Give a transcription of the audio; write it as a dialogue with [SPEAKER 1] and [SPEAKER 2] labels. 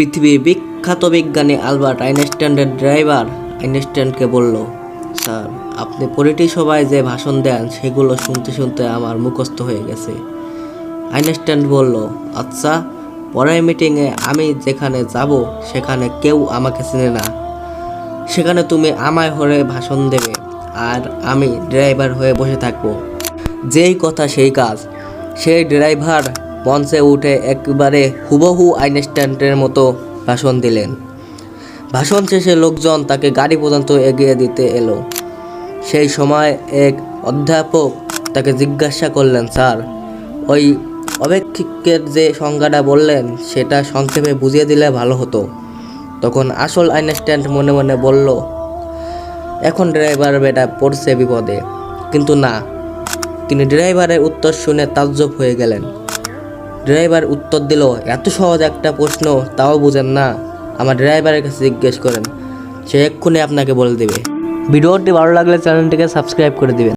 [SPEAKER 1] পৃথিবীর বিখ্যাত বিজ্ঞানী আলবার্ট আইনস্টাইনের ড্রাইভার আইনস্টাইনকে বলল, স্যার, আপনি পরিটি সভায় যে ভাষণ দেন, সেগুলো শুনতে শুনতে আমার মুখস্থ হয়ে গেছে। আইনস্টাইন বলল আচ্ছা পরের মিটিংয়ে আমি যেখানে যাব, সেখানে কেউ আমাকে চেনে না। সেখানে তুমি আমায় হয়ে ভাষণ দেবে, আর আমি ড্রাইভার হয়ে বসে থাকব। যেই কথা সেই কাজ, সেই ড্রাইভার মঞ্চে উঠে একবারে হুবহু আইনস্ট্যান্ডের মতো ভাষণ দিলেন। ভাষণ শেষে লোকজন তাকে গাড়ি পর্যন্ত এগিয়ে দিতে এলো। সেই সময় এক অধ্যাপক তাকে জিজ্ঞাসা করলেন, স্যার, ওই অপেক্ষিকের যে সংজ্ঞাটা বললেন, সেটা সংক্ষেপে বুঝিয়ে দিলে ভালো হতো। তখন আসল আইনস্ট্যান্ড মনে মনে বলল, এখন ড্রাইভার বেটা পড়ছে বিপদে। কিন্তু না, তিনি ড্রাইভারের উত্তর শুনে তাজ্জব হয়ে গেলেন। ড্রাইভার উত্তর দিল, এত সহজ একটা প্রশ্ন, তাও বুঝেন না। আমার ড্রাইভারের কাছে জিজ্ঞেস করেন, সে এক্ষুনি আপনাকে বলে দেবে। ভিডিওটি ভালো লাগলে চ্যানেলটিকে সাবস্ক্রাইব করে দিবেন।